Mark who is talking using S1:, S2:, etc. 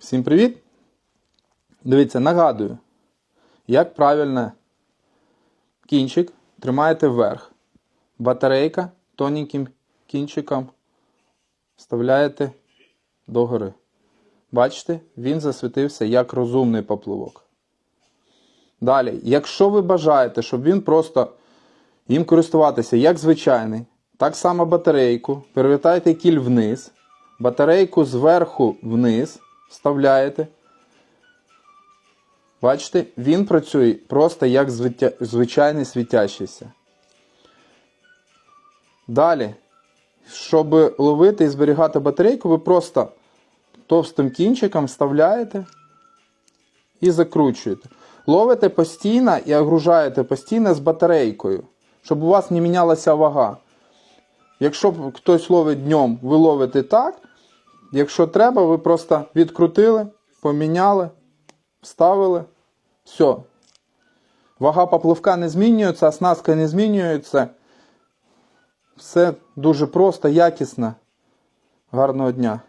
S1: Всім привіт! Дивіться, нагадую, як правильно кінчик тримаєте вверх. Батарейка тоненьким кінчиком вставляєте догори. Бачите, він засвітився як розумний поплавок. Далі, якщо ви бажаєте, щоб він просто їм користуватися як звичайний, так само батарейку, перевертаєте кіль вниз, батарейку зверху вниз вставляєте. Бачите, він працює просто як звичайний світящийся. Далі, щоб ловити і зберігати батарейку, ви просто товстим кінчиком вставляєте і закручуєте. Ловите постійно і огружаєте постійно з батарейкою, щоб у вас не мінялася вага. Якщо хтось ловить днем, ви ловите так. Якщо треба, ви просто відкрутили, поміняли, вставили. Все. Вага поплавка не змінюється, оснастка не змінюється. Все дуже просто, якісно. Гарного дня.